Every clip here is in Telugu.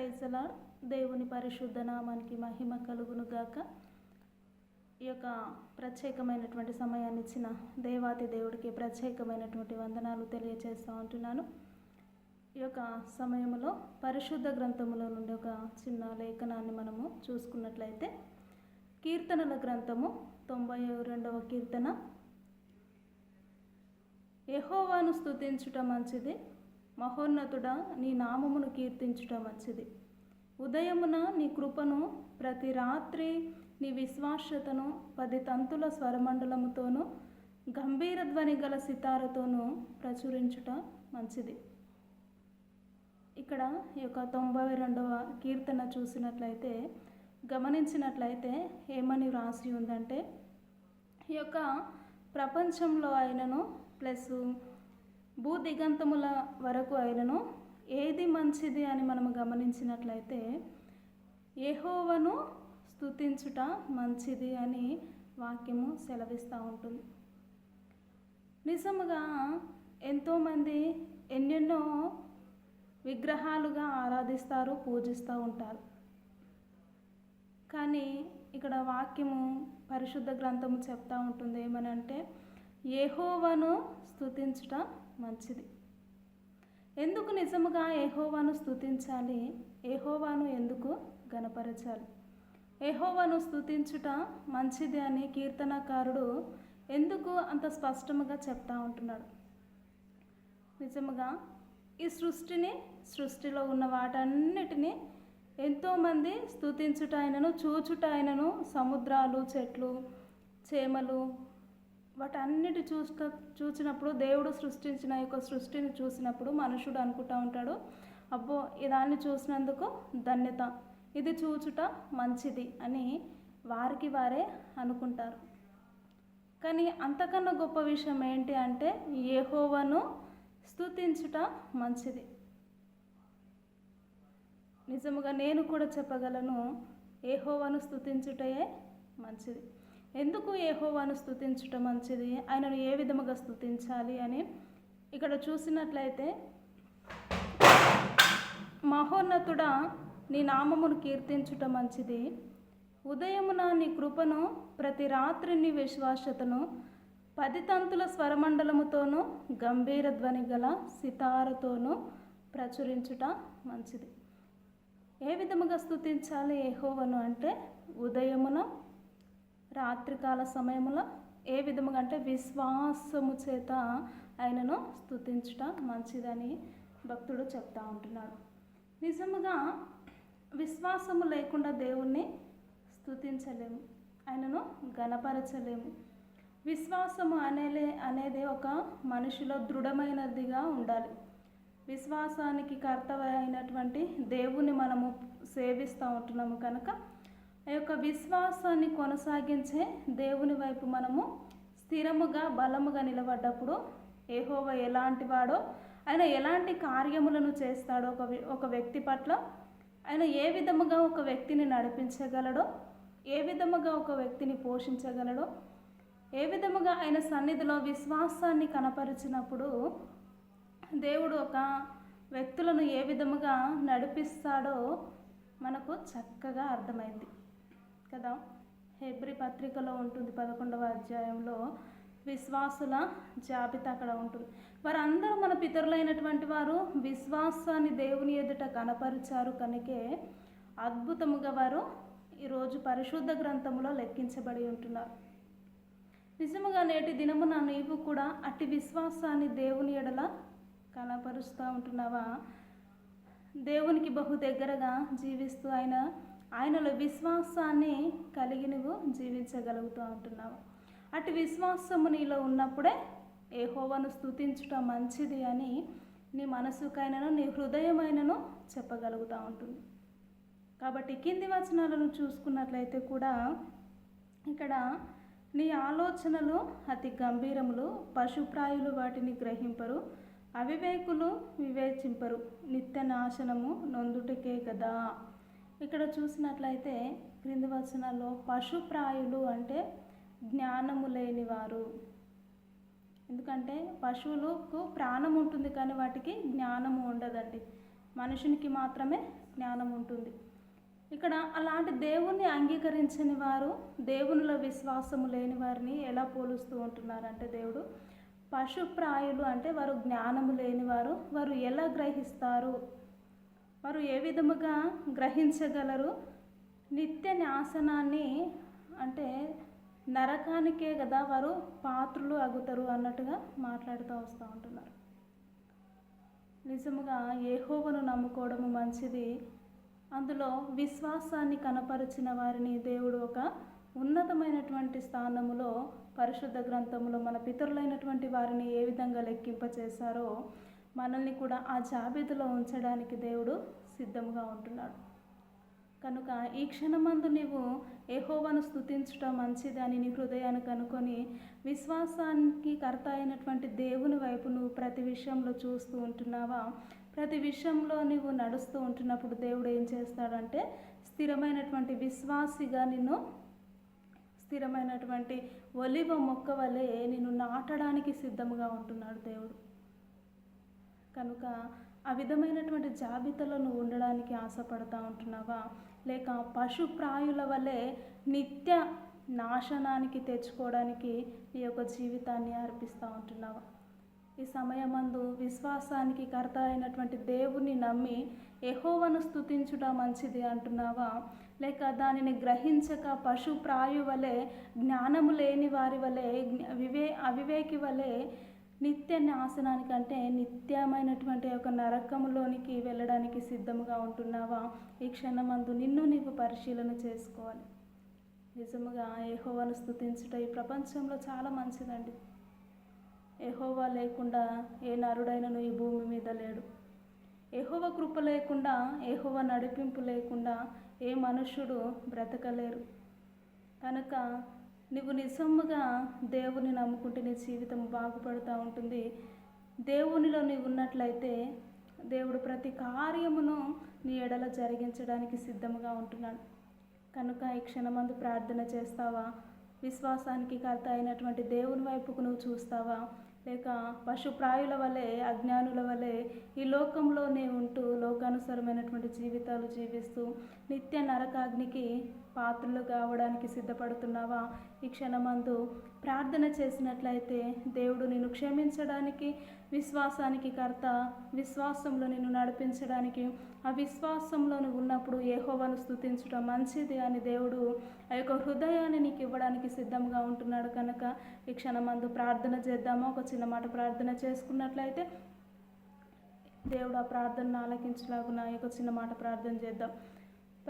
ప్రైజలా దేవుని పరిశుద్ధ నామానికి మహిమ కలుగును గాక. ఈ యొక్క ప్రత్యేకమైనటువంటి సమయాన్ని ఇచ్చిన దేవాతి దేవుడికి ప్రత్యేకమైనటువంటి వందనాలు తెలియజేస్తూ ఉంటున్నాను. ఈ యొక్క సమయంలో పరిశుద్ధ గ్రంథములో నుండి ఒక చిన్న లేఖనాన్ని మనము చూసుకున్నట్లయితే కీర్తనల గ్రంథము తొంభై రెండవ కీర్తన. యహోవాను స్తుతించుట మంచిది మహోన్నతుడా నీ నామమును కీర్తించుట మంచిది. ఉదయమున నీ కృపను ప్రతి రాత్రి నీ విశ్వాస్యతను పది తంతుల స్వరమండలముతోనూ గంభీర ధ్వని గల సితారతోనూ ప్రచురించుట మంచిది. ఇక్కడ ఈ యొక్క తొంభై రెండవ కీర్తన చూసినట్లయితే గమనించినట్లయితే ఏమని వ్రాసి ఉందంటే ఈ యొక్క ప్రపంచంలో అయినను ప్లస్ భూ దిగంతముల వరకు అయినను ఏది మంచిది అని మనం గమనించినట్లయితే ఏహోవను స్తుతించుట మంచిది అని వాక్యము సెలవిస్తూ ఉంటుంది. నిజముగా ఎంతోమంది ఎన్నెన్నో విగ్రహాలుగా ఆరాధిస్తారు పూజిస్తూ ఉంటారు. కానీ ఇక్కడ వాక్యము పరిశుద్ధ గ్రంథము చెప్తా ఉంటుంది ఏమనంటే ఏహోవను స్థుతించుట మంచిది. ఎందుకు నిజముగా ఏహోవాను స్థుతించాలి ఏహోవాను ఎందుకు గనపరచాలి ఏహోవాను స్తుతించుట మంచిది అని కీర్తనకారుడు ఎందుకు అంత స్పష్టముగా చెప్తా ఉంటున్నాడు? నిజముగా ఈ సృష్టిని సృష్టిలో ఉన్న వాటన్నిటినీ ఎంతోమంది స్థుతించుట ఆయనను చూచుట ఆయనను సముద్రాలు చెట్లు చేమలు వాటన్నిటి చూస్త చూసినప్పుడు దేవుడు సృష్టించిన యొక్క సృష్టిని చూసినప్పుడు మనుషుడు అనుకుంటా ఉంటాడు అబ్బో ఇదాన్ని చూసినందుకు ధన్యత. ఇది చూచుట మంచిది అని వారికి వారే అనుకుంటారు. కానీ అంతకన్నా గొప్ప విషయం ఏంటి అంటే ఏహోవను స్థుతించుట మంచిది. నిజముగా నేను కూడా చెప్పగలను ఏహోవాను స్థుతించుటయే మంచిది. ఎందుకు ఏహోవాను స్థుతించటం మంచిది? ఆయనను ఏ విధముగా స్థుతించాలి అని ఇక్కడ చూసినట్లయితే మహోన్నతుడా నీ నామమును కీర్తించుట మంచిది. ఉదయమున నీ కృపను ప్రతి రాత్రి నీ విశ్వాసతను పది తంతుల స్వరమండలముతోనూ గంభీర ధ్వని గల సితారతోనూ ప్రచురించుట మంచిది. ఏ విధముగా స్థుతించాలి ఏహోవను అంటే ఉదయమున రాత్రికాల సమయములో ఏ విధముగా అంటే విశ్వాసము చేత ఆయనను స్తుతించుట మంచిదని భక్తుడు చెప్తా ఉంటున్నాడు. నిజముగా విశ్వాసము లేకుండా దేవుణ్ణి స్థుతించలేము ఆయనను గణపరచలేము విశ్వాసము అనేలే అనేది ఒక మనిషిలో దృఢమైనదిగా ఉండాలి. విశ్వాసానికి కర్తవ్య అయినటువంటి దేవుని మనము సేవిస్తూ ఉంటున్నాము కనుక ఆ యొక్క విశ్వాసాన్ని కొనసాగించే దేవుని వైపు మనము స్థిరముగా బలముగా నిలబడ్డప్పుడు ఏహోవ ఎలాంటి వాడో ఆయన ఎలాంటి కార్యములను చేస్తాడో ఒక ఒక వ్యక్తి పట్ల ఆయన ఏ విధముగా ఒక వ్యక్తిని నడిపించగలడో ఏ విధముగా ఒక వ్యక్తిని పోషించగలడో ఏ విధముగా ఆయన సన్నిధిలో విశ్వాసాన్ని కనపరిచినప్పుడు దేవుడు ఒక వ్యక్తులను ఏ విధముగా నడిపిస్తాడో మనకు చక్కగా అర్థమైంది. కదా? హెబ్రి పత్రికలో ఉంటుంది పదకొండవ అధ్యాయంలో. విశ్వాసుల జాబితా అక్కడ ఉంటుంది. వారందరూ మన పితరులైనటువంటి వారు విశ్వాసాన్ని దేవుని ఎదుట కనపరిచారు కనుకే అద్భుతముగా వారు ఈరోజు పరిశుద్ధ గ్రంథములో లెక్కించబడి ఉంటున్నారు. నిజముగా నేటి దినమున నీవు కూడా అట్టి విశ్వాసాన్ని దేవుని ఎడల కనపరుస్తూ ఉంటున్నావా? దేవునికి బహు దగ్గరగా జీవిస్తూ ఆయన ఆయనలో విశ్వాసాన్ని కలిగి నువ్వు జీవించగలుగుతూ ఉంటున్నావు. అటు విశ్వాసము నీలో ఉన్నప్పుడే ఏహోవను స్థుతించటం మంచిది అని నీ మనసుకైనను నీ హృదయమైనను చెప్పగలుగుతూ ఉంటుంది. కాబట్టి కింది వచనాలను చూసుకున్నట్లయితే కూడా ఇక్కడ నీ ఆలోచనలు అతి గంభీరములు పశుప్రాయులు వాటిని గ్రహింపరు అవివేకులు వివేచింపరు. నిత్య నాశనము నొందుటకే కదా ఇక్కడ చూసినట్లయితే క్రింది వచనాల్లో పశుప్రాయులు అంటే జ్ఞానము లేనివారు. ఎందుకంటే పశువులకు ప్రాణం ఉంటుంది కానీ వాటికి జ్ఞానము ఉండదండి. మనుషునికి మాత్రమే జ్ఞానం ఉంటుంది. ఇక్కడ అలాంటి దేవుణ్ణి అంగీకరించని వారు దేవునిలో విశ్వాసము లేని వారిని ఎలా పోలుస్తూ ఉంటున్నారంటే దేవుడు పశుప్రాయులు అంటే వారు జ్ఞానము లేనివారు వారు ఎలా గ్రహిస్తారు? వారు ఏ విధముగా గ్రహించగలరు? నిత్య నాశనాన్ని అంటే నరకానికే కదా వారు పాత్రులు అగుతారు అన్నట్టుగా మాట్లాడుతూ వస్తూ ఉంటున్నారు. నిజముగా ఏహోవను నమ్ముకోవడము మంచిది. అందులో విశ్వాసాన్ని కనపరిచిన వారిని దేవుడు ఒక ఉన్నతమైనటువంటి స్థానములో పరిశుద్ధ గ్రంథములో మన పితరులైనటువంటి వారిని ఏ విధంగా లెక్కింపచేశారో మనల్ని కూడా ఆ జాబితాలో ఉంచడానికి దేవుడు సిద్ధంగా ఉంటున్నాడు. కనుక ఈ క్షణమందు నీవు ఏహోవను మంచిది మంచిదని నీ హృదయాన్ని కనుకొని విశ్వాసానికి కర్త అయినటువంటి దేవుని వైపు నువ్వు ప్రతి విషయంలో చూస్తూ ఉంటున్నావా? ప్రతి విషయంలో నువ్వు నడుస్తూ ఉంటున్నప్పుడు దేవుడు ఏం చేస్తాడంటే స్థిరమైనటువంటి విశ్వాసిగా నిన్ను స్థిరమైనటువంటి ఒలివ మొక్క వలె నిన్ను నాటడానికి సిద్ధంగా ఉంటున్నాడు దేవుడు. కనుక ఆ విధమైనటువంటి జాబితాలో నువ్వు ఉండడానికి ఆశపడతా ఉంటున్నావా? లేక పశుప్రాయుల వలె నిత్య నాశనానికి తెచ్చుకోవడానికి నీ యొక్క జీవితాన్ని అర్పిస్తూ ఉంటున్నావా? ఈ సమయమందు విశ్వాసానికి కర్త అయినటువంటి దేవుని నమ్మి ఎహోవను స్థుతించుట మంచిది అంటున్నావా? లేక దానిని గ్రహించక పశుప్రాయు వలె జ్ఞానము లేని వారి వలె వివే అవివేకి వలె నిత్య నాశనానికంటే నిత్యమైనటువంటి ఒక నరకములోనికి వెళ్ళడానికి సిద్ధముగా ఉంటున్నావా? ఈ క్షణమందు నిన్ను నీవు పరిశీలన చేసుకోవాలి. నిజముగా ఏహోవాను స్థుతించుట ఈ ప్రపంచంలో చాలా మంచిదండి. ఎహోవా లేకుండా ఏ నరుడైనను ఈ భూమి మీద లేడు. ఎహోవ కృప లేకుండా ఎహోవ నడిపింపు లేకుండా ఏ మనుష్యుడు బ్రతకలేరు. కనుక నువ్వు నిజముగా దేవుని నమ్ముకుంటే నీ జీవితం బాగుపడుతూ ఉంటుంది. దేవునిలో నీవు ఉన్నట్లయితే దేవుడు ప్రతి కార్యమును నీ ఎడల జరిగించడానికి సిద్ధముగా ఉంటున్నాడు. కనుక ఈ క్షణమందు ప్రార్థన చేస్తావా? విశ్వాసానికి కర్త అయినటువంటి దేవుని వైపుకు నువ్వు చూస్తావా? లేక పశుప్రాయుల వలె అజ్ఞానుల వలె ఈ లోకంలోనే ఉంటూ లోకానుసరమైనటువంటి జీవితాలు జీవిస్తూ నిత్య నరకాగ్నికి పాత్రలు కావడానికి సిద్ధపడుతున్నావా? ఈ క్షణమందు ప్రార్థన చేసినట్లయితే దేవుడు నిన్ను క్షమించడానికి విశ్వాసానికి కర్త విశ్వాసంలో నిన్ను నడిపించడానికి ఆ విశ్వాసంలో నువ్వు ఉన్నప్పుడు ఏహోవను స్థుతించడం మంచిది అని దేవుడు ఆ యొక్క హృదయాన్ని నీకు ఇవ్వడానికి సిద్ధంగా ఉంటున్నాడు కనుక ఈ క్షణమందు ప్రార్థన చేద్దామా? ఒక చిన్న మాట ప్రార్థన చేసుకున్నట్లయితే దేవుడు ఆ ప్రార్థనను ఆలకించలాగున ఈ యొక్క చిన్న మాట ప్రార్థన చేద్దాం.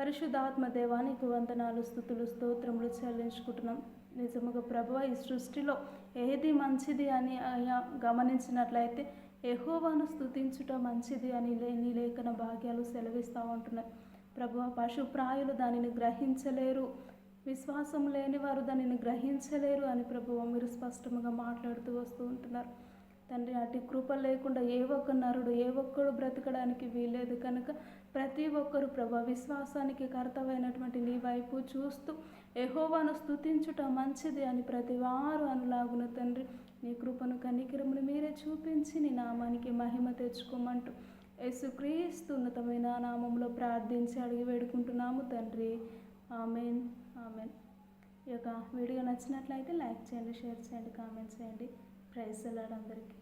పరిశుద్ధాత్మ దేవానికి వందనాలు స్థుతులు స్తోత్రములు చెల్లించుకుంటున్నాం. నిజముగా ప్రభు ఈ సృష్టిలో ఏది మంచిది అని ఆయా గమనించినట్లయితే ఎహోవాను స్థుతించుట మంచిది అని లేని నీ లేఖన భాగ్యాలు సెలవిస్తూ ఉంటున్నాయి. ప్రభు పశుప్రాయులు దానిని గ్రహించలేరు. విశ్వాసం లేని వారు దానిని గ్రహించలేరు అని ప్రభువ మీరు స్పష్టంగా మాట్లాడుతూ వస్తూ ఉంటున్నారు. తండ్రి అటు కృప లేకుండా ఏ ఒక్క నరుడు ఏ ఒక్కడు బ్రతకడానికి వీలేదు కనుక ప్రతి ఒక్కరు ప్రభా విశ్వాసానికి కర్తవైనటువంటి నీ వైపు చూస్తూ ఎహోవాను స్థుతించుట మంచిది అని ప్రతి వారు అనులాగున తండ్రి. నీ కృపను కనికిరమును మీరే చూపించి నీ నామానికి మహిమ తెచ్చుకోమంటూ యేసుక్రీస్తు ఉన్నతమైన నామంలో ప్రార్థించి అడిగి వేడుకుంటున్నాము తండ్రి. ఆమెన్. ఆమెన్. ఈ యొక్క వీడియో నచ్చినట్లయితే లైక్ చేయండి షేర్ చేయండి కామెంట్ చేయండి. ప్రైజ్ అలాడ్ అందరికీ.